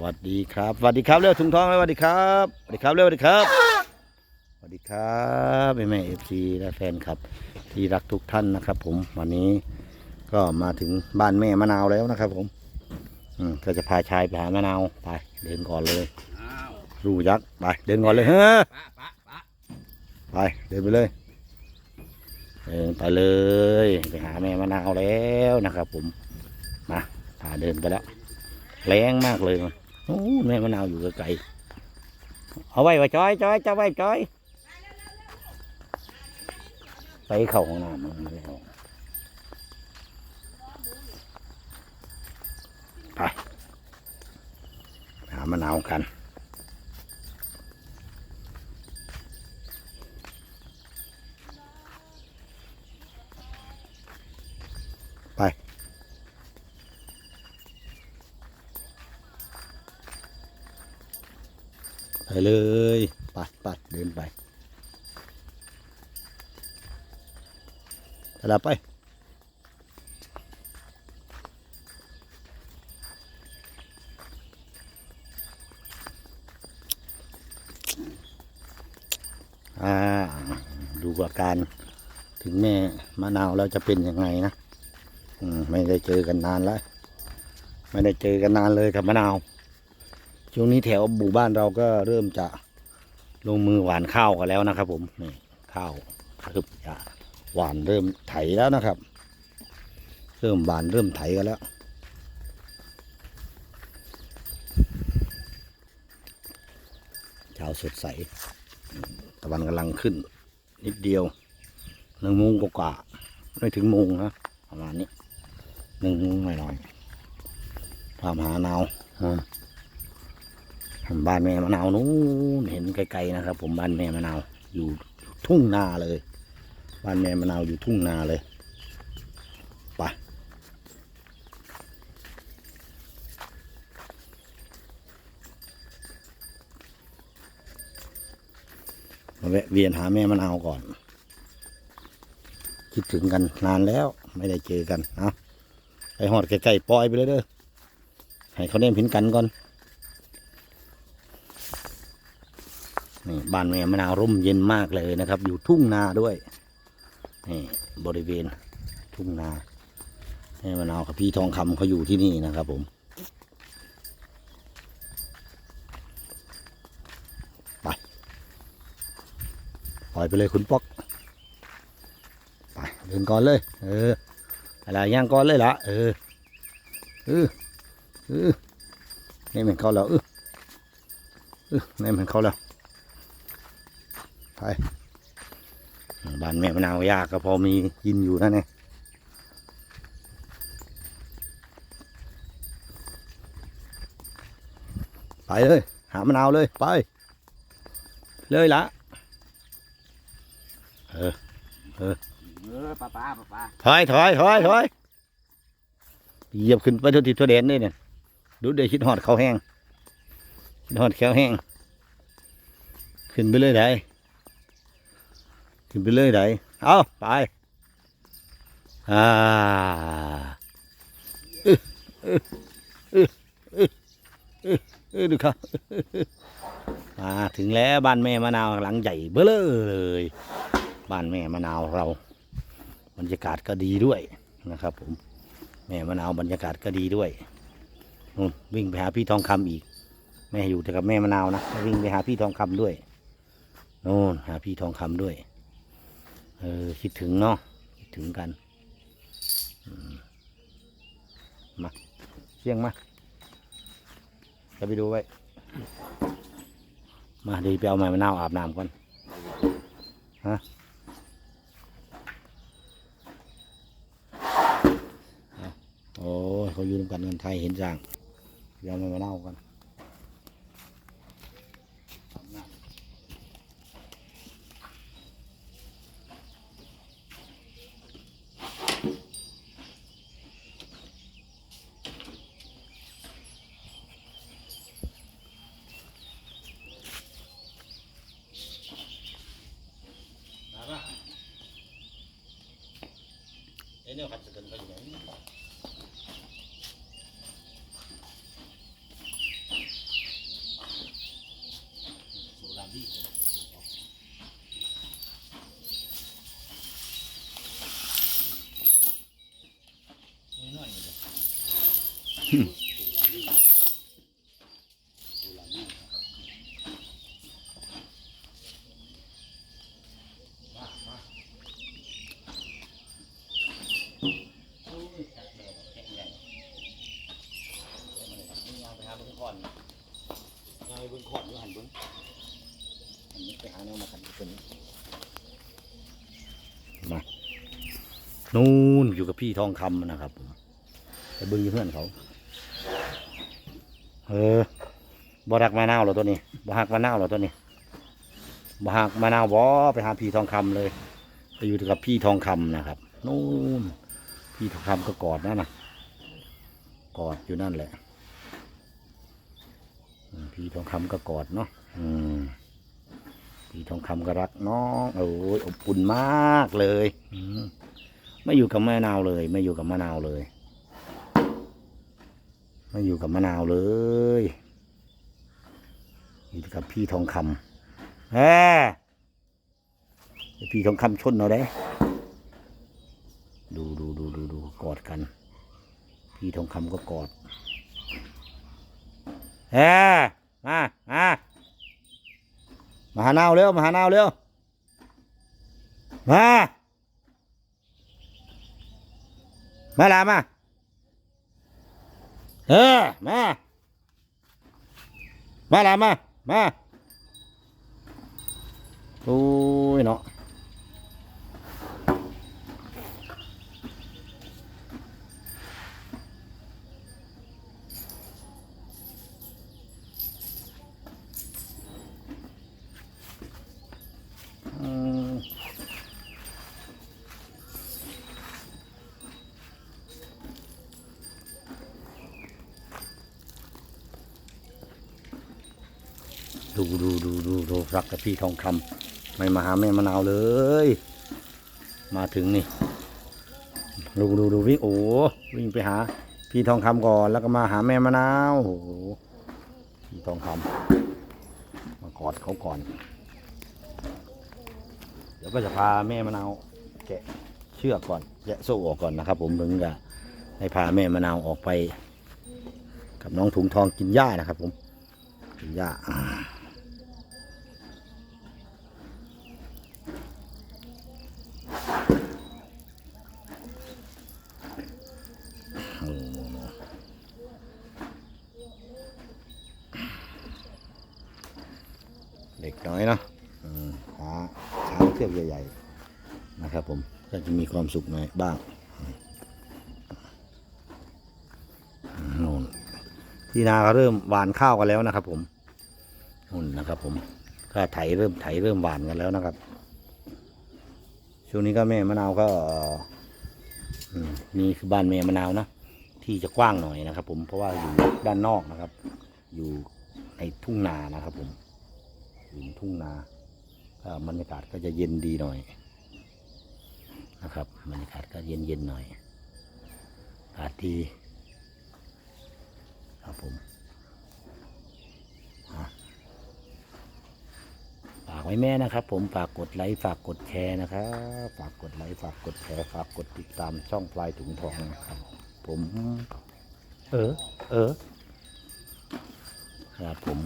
สวัสดีครับสวัสดีครับเร็วถุงทองสวัสดีครับสวัสดีครับเร็วสวัสดีครับสวัสดีครับแม่แม่เอฟซีและแฟนครับ ที่รักทุกท่านนะครับ ผมวันนี้ก็มาถึงบ้านแม่มะนาวแล้วนะครับ ผม อืมก็จะพาชายไปหามะนาวไปเดินก่อนเลยรูยักษ์ไปเดินก่อนเลยเฮ้อปะไปเดินไปเลยเดินไปเลยไปหาแม่มะนาวแล้วนะครับ ผมมาพาเดินไปแล้วแรงมากเลย โอ้แม่มะนาวอยู่ไกลๆเอาไว้ว่าจอยจอยจะไว้จอย ไปเข่าของน้ำมันแล้วไปหามะนาวกัน เลยปัดปัดเดินไปไปละไปอาดูอาการถึงแม่มะนาวแล้วจะเป็นยังไงนะอืไม่ได้เจอกันนานแล้ว ไม่ได้เจอกันนานเลยกับมะนาว ช่วงนี้แถวหมู่บ้านเราก็เริ่มจะลงมือหวานข้าวกันแล้วนะครับ ผมนี่ข้าวเริ่มจะหวานเริ่มไถแล้วนะครับ เริ่มหวานเริ่มไถกันแล้วช้าสดใส ตะวันกำลังขึ้น นิดเดียวหนึ่งโมงกว่าไม่ถึงโมงนะประมาณนี้หนึ่งโมงหน่อยๆตามหานาวอืม บ้านแม่มะนาวนู้นเห็นไกลๆนะครับ ผมบ้านแม่มะนาวอยู่ทุ่งนาเลย บ้านแม่มะนาวอยู่ทุ่งนาเลยไปมาแวะเวียนหาแม่มะนาวก่อน คิดถึงกันนานแล้วไม่ได้เจอกันนะไปหอดใกล้ๆปล่อยไปเลยเด้อให้เขาเล่นพินกันก่อน บ้านแม่มะนาวร่มเย็นมากเลยนะครับ อยู่ทุ่งนาด้วยนี่บริเวณทุ่งนาแม่มะนาวกับพี่ทองคำเขาอยู่ที่นี่นะครับผมไปปล่อยไปเลยคุณป๊อกไปเดินก่อนเลย เอออะไรย่างก่อนเลยละเออเออเออนี่มันเข้าแล้วเออเออนี่มันเข้าแล้ว ไปบ้านแม่มะนาวยากก็พอมีกินอยู่นะเนี่ยไปเลย หามะนาวเลย ไป เลยละเออปะปะปะปะถอยถอยถอยถอยเหยียบขึ้นไปทุกทิศทุกเด่นนี่เนี่ยดูเดี๋ยวคิดหอดเขาแห้งคิดหอดแขวแห้งขึ้นไปเลยได้ ขึ้นไปเลยได้เอาไป อ่าเออดูครับมาถึงแล้วบ้านแม่มะนาวหลังใหญ่เบ้อเลยบ้านแม่มะนาวเราบรรยากาศก็ดีด้วยนะครับ ผม แม่มะนาวบรรยากาศก็ดีด้วยนู่นวิ่งไปหาพี่ทองคำอีก แม่อยู่แต่กับแม่มะนาวนะวิ่งไปหาพี่ทองคำด้วยนู่นหาพี่ทองคำด้วย เออคิดถึงเนาะคิดถึงกันมาเชี่ยงมาจะไปดูไว้ มาดีไปเอาแม่มะนาวอาบน้ำก่อนโอ้ยเขาอยู่ร่วมกันเงินไทยเห็นจังเดี๋ยวมันมาเล่ากัน เนี่ยขัดสะเกินเขาอยู่ไหนี้อยๆนี่ นไปหาแนวมาขันตัวนี้มานู่นอยู่กับพี่ทองคำนะครับไปเบิ้งเพื่อนเขา เออบ่รักมะนาวเหรอตัวนี้บ่หักมะนาวเหรอตัวนี้บ่หักมะนาวบ่ไปหาพี่ทองคำเลยไปอยู่กับพี่ทองคำนะครับนู่นพี่ทองคำก็กอดนั่นนะกอดอยู่นั่นแหละพี่ทองคำก็กอดเนาะอืม พี่ทองคำก็รักน้องโอ้ยอบอุ่นมากเลยไม่อยู่กับมะนาวเลย ไม่อยู่กับมะนาวเลย ไม่อยู่กับมะนาวเลยอยู่กับพี่ทองคำแหมพี่ทองคำชนเอาได้ ดูดูดูดูดูกอดกัน พี่ทองคำก็กอดเฮ้มามา มาหานาวเร็วมาหานาวเร็วมามาลามาเออมามาลามามาโอ้ยเนาะ อืม ดูดูดูดูดูรักกับพี่ทองคำไม่มาหาแม่มะนาวเลย มาถึงนี่ดูดูดูวิ่งโอ้วิ่งไปหา พี่ทองคำก่อนแล้วก็มาหาแม่มะนาวโอ้พี่ทองคำมากอดเขาก่อน เดี๋ยวก็จะพาแม่มะนาวแกะเชือกก่อนแกะโซ่ออกก่อนนะครับ ผมถึงจะให้พาแม่มะนาวออกไป กับน้องถุงทองกินหญ้านะครับผมกินหญ้า เด็กน้อยเนาะหาช้างเชือกใหญ่ๆนะครับผมก็จะมีความสุขหน่อยบ้างโน่นที่นาก็เริ่มหวานข้าวกันแล้วนะครับ ผมนู่นนะครับ ผมก็ไถเริ่มไถเริ่มหวานกันแล้วนะครับ ช่วงนี้ก็แม่มะนาวก็มนี่คือบ้านแม่มะนาวนะที่จะกว้างหน่อยนะครับ ผมเพราะว่าอยู่ด้านนอกนะครับ อยู่ในทุ่งนานะครับผม อยู่ในทุ่งนาก็บรรยากาศก็จะเย็นดีหน่อยนะครับบรรยากาศก็เย็นเย็นๆหน่อยอากาศดีครับผมอะฝากไว้แม่นะครับ ผมฝากกดไลค์ฝากกดแชร์นะครับฝากกดไลค์ฝากกดแชร์ฝากกดติดตามช่องปลายถุงทองนะครับผม เออเออครับผม